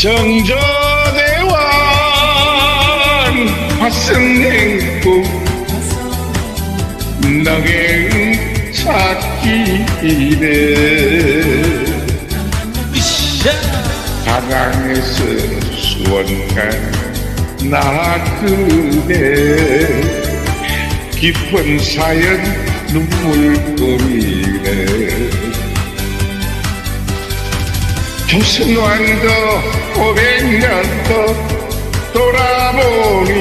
정전대왕 화성행국 너갱 찾기래 가강에서 수원간 나그네. 깊은 사연 눈물고이네 조선왕도 500년도 돌아보니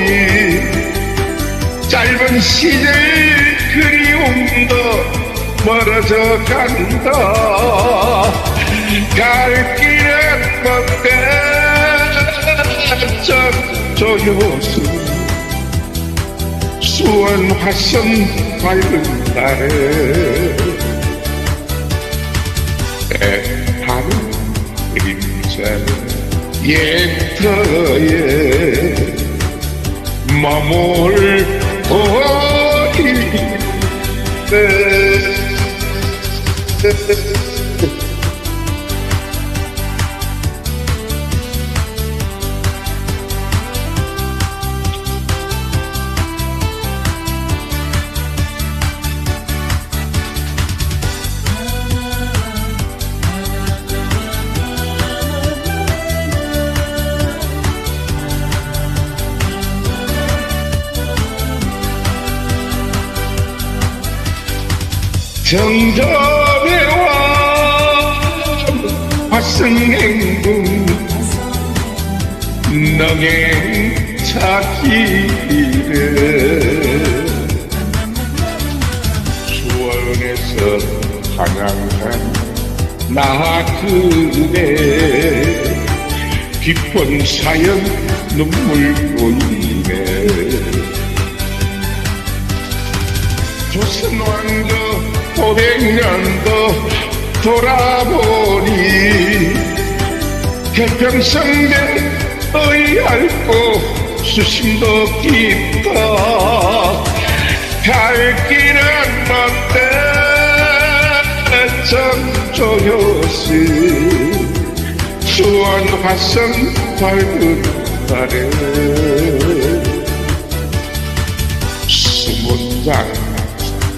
짧은 시절 그리움도 멀어져 간다. 갈 길은 뻗대적 조효수 수원 화성 밝은 날에 그림자는 옛 정점에와 화성행궁 너의 찾기를 수원에서 한양간 나 그대 깊은 사연 눈물 보이네. 조선 왕조 500년도 돌아보니 태평성대 의얇고 수심도 깊다 갈 길은 못돼 정조효시 수원 화성 밝은 날에 수문장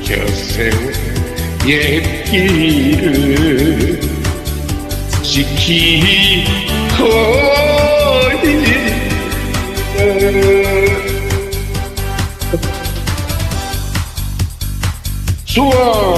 겨세운 옛길을 있네. 수원